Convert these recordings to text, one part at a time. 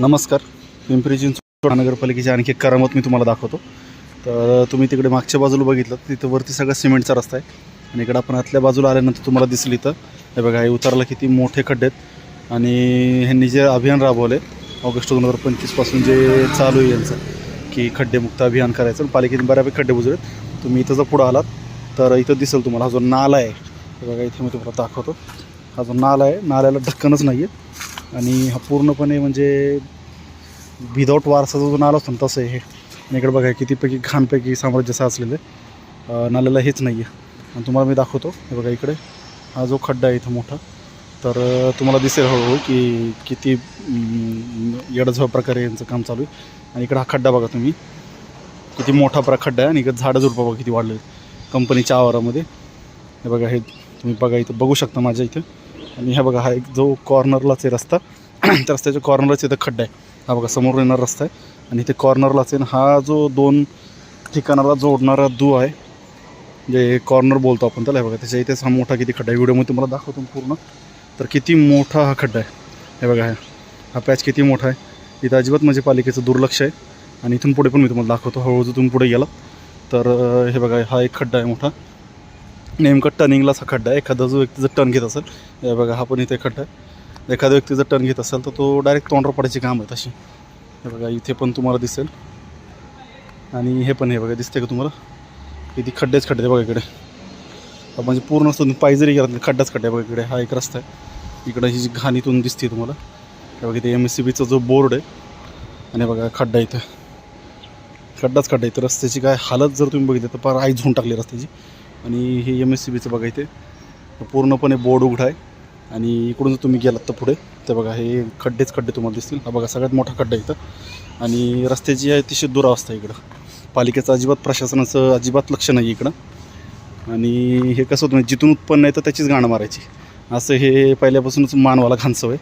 नमस्कार. पिंपरी चिंचवड महानगरपालिकेची आणखी एक करामत मी तुम्हाला दाखवतो. तर तुम्ही तिकडे मागच्या बाजूला बघितलं तिथं वरती सगळा सिमेंटचा रस्ता आहे. आणि इकडं आपण आतल्या बाजूला आल्यानंतर तुम्हाला दिसली इथं. हे बघा हे उतरला किती मोठे खड्डे आहेत. आणि ह्यांनी जे अभियान राबवले ऑगस्ट दोन हजार पंचवीसपासून जे चालू आहे यांचं की खड्डेमुक्त अभियान करायचं. आणि पालिकेने बऱ्यापैकी खड्डे बुजलेत तुम्ही इथं जर पुढं आलात तर इथं दिसेल तुम्हाला हा जो नाला आहे. बघा इथे मी तुम्हाला दाखवतो. हा जो नाला आहे नाल्याला ढक्कनच नाही आहे आणि हा पूर्णपणे म्हणजे विदाऊट वारसा जो नाला असतो ना तसं आहे हे. आणि इकडे बघा कितीपैकी घाणपैकी साम्राज्य साचलेलं आहे. नाल्याला हेच नाही आहे आणि तुम्हाला मी दाखवतो. हे बघा इकडे. हा जो खड्डा आहे इथं मोठा. तर तुम्हाला दिसेल हळूहळू की किती येडझळ प्रकारे यांचं काम चालू आहे. आणि इकडे हा खड्डा बघा तुम्ही. किती मोठा प्र खड्डा आहे आणि इकडे झाडं झुडपं बघा किती वाढले कंपनीच्या आवारामध्ये. हे बघा हे तुम्ही बघा इथं. बघू शकता माझ्या इथं. आणि हा बघा हा एक जो कॉर्नरलाच आहे रस्ता त्या रस्त्याच्या कॉर्नरच इथं खड्डा आहे. हा बघा समोर येणारा रस्ता आहे. आणि इथे कॉर्नरलाच आहे. आणि हा जो दोन ठिकाणाला जोडणारा दू आहे जे कॉर्नर बोलतो आपण त्याला हे बघा त्याच्या इथेच हा मोठा किती खड्डा आहे. व्हिडिओमध्ये तुम्हाला दाखवतो पूर्ण. तर किती मोठा हा खड्डा आहे. हे बघा हा हा पॅच किती मोठा आहे. इथं अजिबात म्हणजे पालिकेचं दुर्लक्ष आहे. आणि इथून पुढे पण मी तुम्हाला दाखवतो. हळूहळू तुम्ही पुढे गेला. तर हे बघा हा एक खड्डा आहे मोठा. नेमकं टर्निंगलाच हा खड्डा आहे. एखादा जो व्यक्ती जर टर्न घेत असेल हे बघा हा पण इथे खड्डा आहे. एखादा व्यक्ती जर टर्न घेत असेल तर तो डायरेक्ट तोंडवर पडायची काम आहे तशी हे बघा इथे पण तुम्हाला दिसेल. आणि हे पण हे बघा दिसते का तुम्हाला? किती खड्डेच खड्डे बघा इकडे. म्हणजे पूर्ण असतो पाय जरी गेला खड्डाच खड्डा बघा इकडे. हा एक रस्ता आहे. इकडं ही जी घाणीतून दिसते तुम्हाला. हे बघा इथे एम एस सी बीचा जो बोर्ड आहे. आणि बघा खड्डा इथं. खड्डाच खड्डा इथं रस्त्याची काय हालत जर तुम्ही बघितली तर फार आई झोन टाकली रस्त्याची. आणि हे एम एस सी बीचं बघा इथे. पूर्णपणे बोर्ड उघडा आहे. आणि इकडून जर तुम्ही गेलात तर पुढे तर बघा हे खड्डेच खड्डे तुम्हाला दिसतील. हा बघा सगळ्यात मोठा खड्डा इथं. आणि रस्त्याची आहे अतिशय दुरावस्था आहे इकडं. पालिकेचं अजिबात प्रशासनाचं अजिबात लक्ष नाही इकडं. आणि हे कसं होतं जिथून उत्पन्न येतं त्याचीच गाणं मारायची. असं हे पहिल्यापासूनच मानवाला घाणसव आहे.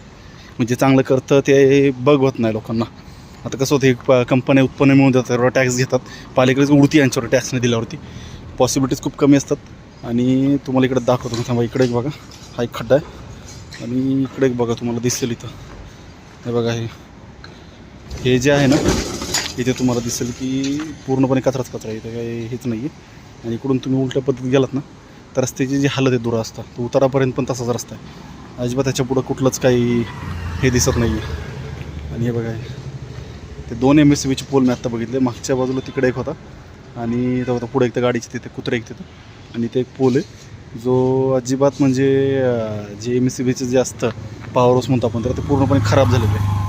म्हणजे चांगलं करतं ते बघवत नाही लोकांना. आता कसं होतं हे प कंपन्या उत्पन्न मिळून देतात त्यावर टॅक्स घेतात. पालिकेच उडती यांच्यावर टॅक्स नाही दिल्यावरती. पॉसिबिलिटीज खूप कमी असतात. आणि तुम्हाला इकडे दाखवतो. थांबा इकडे एक बघा. हा एक खड्डा आहे. आणि इकडे एक बघा तुम्हाला दिसेल इथं. हे बघा हे. हे जे आहे ना इथे तुम्हाला दिसेल की पूर्णपणे कचराच कचरा आहे. इथं काही हेच नाही आहे आणि इकडून तुम्ही उलट्या पद्धतीत गेलात ना तर रस्त्याची जी हालत आहे दूर असता. तो उतारापर्यंत पण तसाच रस्ता आहे. अजिबात त्याच्या पुढं कुठलंच काही हे दिसत नाही आहे आणि हे बघा ते दोन एम एस सी बीचे पोल मी आत्ता बघितले. मागच्या बाजूला तिकडे एक होता. आणि तो होता पुढे एक तर गाडीची तिथे कुत्रे एक तिथं. आणि ते एक पोल आहे. जो अजिबात म्हणजे जे एम एस सी बीचं जे असतं पॉवर हाऊस म्हणतो आपण तर ते पूर्णपणे खराब झालेलं आहे.